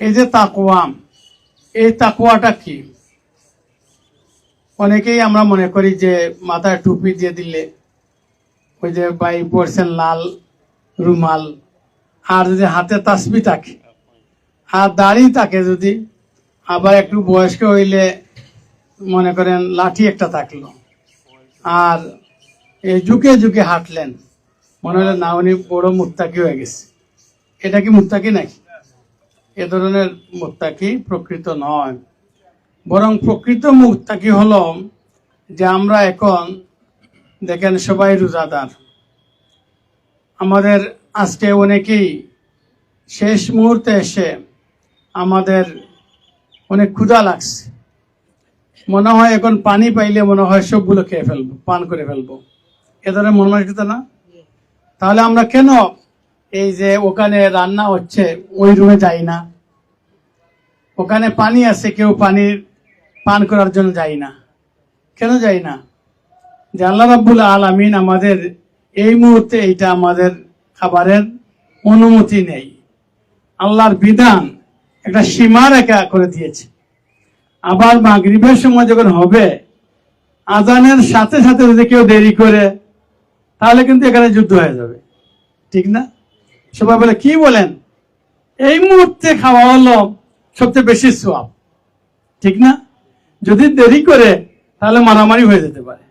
এই যে তাকুয়া এই তাকুয়াটা কি? অনেকেই আমরা মনে করি যে মাথায় টুপি দিয়ে দিলে ওই যে ভাই পরছেন লাল রুমাল, আর যদি হাতে তাসবি থাকে, আর দাড়ি থাকে যদি, আবার একটু বয়স্ক হইলে মনে করেন লাঠি একটা থাকল, আর এই ঝুঁকে ঝুঁকে হাঁটলেন, মনে হলো না উনি বড় মুত্তাকি হয়ে গেছে। এটা কি মুত্তাকি নাকি? এ ধরনের মুত্তাকি প্রকৃত নয়। বরং প্রকৃত মুত্তাকি হলো যে আমরা এখন দেখেন সবাই রোজাদার। আমাদের আজকে অনেকেই শেষ মুহূর্তে এসে আমাদের অনেক ক্ষুধা লাগছে। মনে হয় এখন পানি পাইলে মনে হয় সবগুলো খেয়ে ফেলব পান করে ফেলব। এ ধরনের মন মানসিকতা না? তাহলে আমরা কেন এই যে ওখানে রান্না হচ্ছে, ওই রুমে যাই না। ওখানে পানি আছে, কেউ পানির পান করার জন্য যাই না। কেন যাই না? যে আল্লাহ রাব্বুল আলামিন আমাদের এই মুহূর্তে এইটা আমাদের খাবারের অনুমতি নেই। আল্লাহর বিধান একটা সীমা রেখা করে দিয়েছে। আবার মাগরিবের সময় যখন হবে, আজানের সাথে সাথে যদি কেউ দেরি করে, তাহলে কিন্তু এখানে যুদ্ধ হয়ে যাবে। ঠিক না? সবাই বলে, কি বলেন? এই মুহূর্তে খাওয়া হলো সবচেয়ে বেশি সোয়াব। ঠিক না? যদি দেরি করে, তাহলে মারামারি হয়ে যেতে পারে।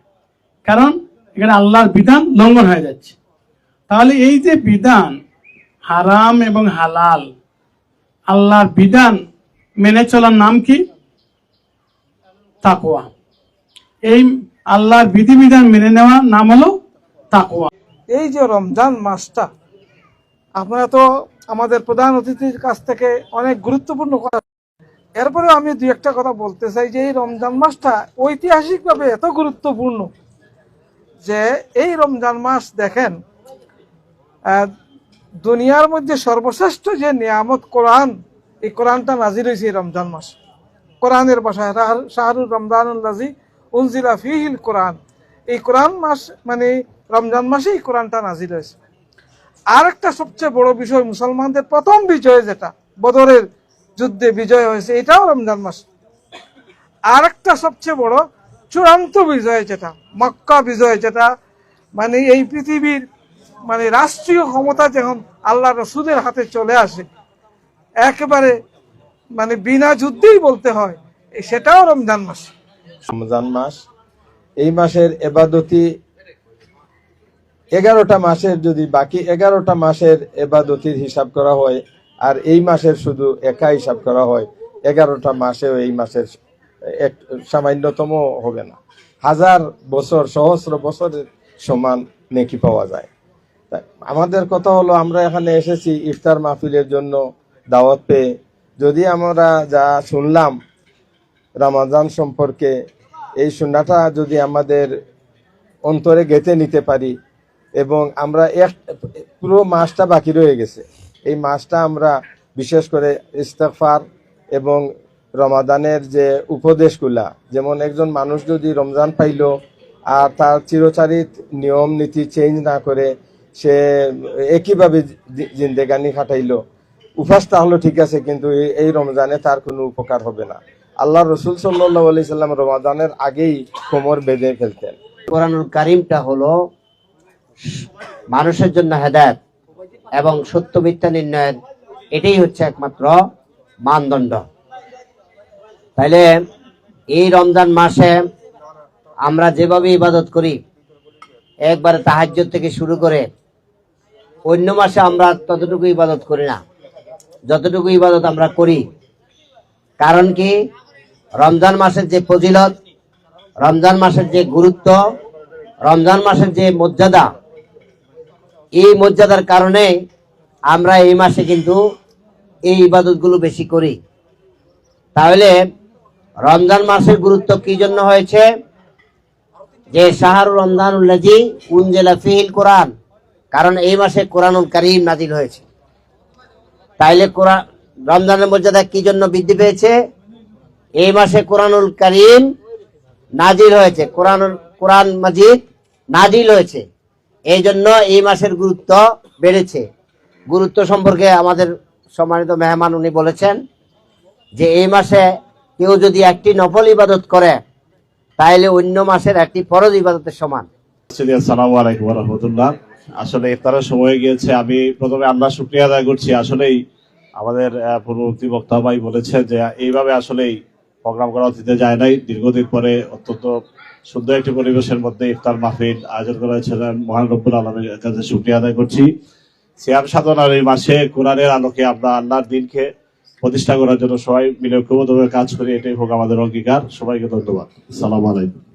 কারণ এখানে আল্লাহর বিধান লঙ্ঘন হয়ে যাচ্ছে। তাহলে এই যে বিধান হারাম এবং হালাল, আল্লাহর বিধান মেনে চলার নাম কি? তাকোয়া এই আল্লাহর বিধিবিধান মেনে নেওয়ার নাম হলো তাকোয়া এই যে রমজান মাসটা আপনারা তো আমাদের প্রধান অতিথির কাছ থেকে অনেক গুরুত্বপূর্ণ কথা এরপরেও আমি দু একটা কথা বলতে চাই যে এই রমজান মাসটা ঐতিহাসিকভাবে এত গুরুত্বপূর্ণ যে এই রমজান মাস দেখেন দুনিয়ার মধ্যে সর্বশ্রেষ্ঠ যে নিয়ামত কোরআন, এই কোরআনটা নাজির হয়েছে এই রমজান মাস। কোরআনের রাহ- শাহরুর রমজানুল্লাজি উনজিলা ফিহিল কোরআন। এই কোরআন মাস মানে রমজান মাসে এই কোরআনটা নাজির হয়েছে। আর একটা সবচেয়ে বড় বিষয়, মুসলমানদের প্রথম বিজয় যেটা, বদরের যুদ্ধে বিজয় হয়েছে, এটাও রমজান মাস। আর একটা সবচেয়ে বড়, চূড়ান্ত বিজয় যেটা, মক্কা বিজয় যেটা মানে এই পৃথিবীর মানে রাষ্ট্রীয় ক্ষমতা যখন আল্লাহ রসুদের হাতে চলে আসে, একেবারে মানে বিনা যুদ্ধেই বলতে হয় সেটাও রমজান মাস। রমজান মাস, এই মাসের এবাদতি এগারোটা মাসের যদি বাকি এগারোটা মাসের এবাদতির হিসাব করা হয়, আর এই মাসের শুধু একা হিসাব করা হয়, এগারোটা মাসেও এই মাসের এক সামান্যতম হবে না। হাজার বছর, সহস্র বছরের সমান নেকি পাওয়া যায়। আমাদের কথা হলো, আমরা এখানে এসেছি ইফতার মাহফিলের জন্য দাওয়াত পেয়ে। যদি আমরা যা শুনলাম রামাজান সম্পর্কে, এই শূন্যটা যদি আমাদের অন্তরে গেঁথে নিতে পারি এবং আমরা এক পুরো মাসটা বাকি রয়ে গেছে। এই মাসটা আমরা বিশেষ করে ইস্তেফার এবং রমাদানের যে উপদেশগুলা, যেমন একজন মানুষ যদি রমজান পাইল আর তার চিরচারিত নিয়ম নীতি চেঞ্জ না করে সে একইভাবে জিন্দেগানি খাটাইলো, উপাস তাহলে ঠিক আছে, কিন্তু এই- রমজানে তার কোনো উপকার হবে না। আল্লাহ রসুল সাল্লাহ আলি সাল্লাম রমাদানের আগেই কোমর বেঁধে ফেলতেন। কোরআনুল কারিমটা হলো মানুষের জন্য হেদায়ত এবং সত্য মিথ্যা নির্ণয়ের এটাই হচ্ছে একমাত্র মানদণ্ড। তাইলে এই রমজান মাসে আমরা যেভাবে ইবাদত করি, একবারে তাহাজ্য থেকে শুরু করে অন্য মাসে আমরা ততটুকু ইবাদত করি না। যতটুকু ইবাদত আমরা করি, কারণ কি? রমজান মাসের যে ফজিলত, রমজান মাসের যে গুরুত্ব, রমজান মাসের যে মর্যাদা এই মর্যাদার কারণে আমরা এই মাসে কিন্তু এই ইবাদতগুলো বেশি করি। তাহলে রমজান মাসের গুরুত্ব কি জন্য হয়েছে? যে শাহরু রমজানুল্লাজি উনজেলা ফিহিল কোরআন, কারণ এই মাসে কোরআনুল করিম নাজিল হয়েছে। তাইলে কোরআন রমজানের মর্যাদা কি জন্য বৃদ্ধি পেয়েছে? এই মাসে কোরআনুল করিম নাজিল হয়েছে। কোরআন কোরআন মাজিদ নাজিল হয়েছে। এই জন্য এই মাসের গুরুত্ব বেড়েছে। গুরুত্ব সম্পর্কে আমাদের সম্মানিত মেহমান উনি বলেছেন যে এই মাসে কেউ যদি একটি নফল ইবাদত করে তাহলে অন্য মাসের একটি ফরজ ইবাদতের সমান। আসসালামু আলাইকুম রহমতুল্লাহ। আসলে ইফতারের সময় গিয়েছে, আমি প্রথমে আল্লাহ শুক্রিয়া আদায় করছি। আসলেই আমাদের পূর্ববর্তী বক্তা ভাই বলেছে যে এইভাবে আসলেই প্রোগ্রাম করা অতীতে যায় নাই। দীর্ঘদিন পরে অত্যন্ত সুন্দর একটি পরিবেশের মধ্যে ইফতার মাহফিল আয়োজন করা হয়েছিলেন মহান রব্বুল আলমের কাছে শুক্রিয়া আদায় করছি। সিয়াম সাধনার এই মাসে কোরআনের আলোকে আমরা আল্লাহর দিনকে প্রতিষ্ঠা করার জন্য সবাই মিলে ঐক্যবদ্ধভাবে কাজ করি এটাই হোক আমাদের অঙ্গীকার। সবাইকে ধন্যবাদ। সালাম আলাইকুম।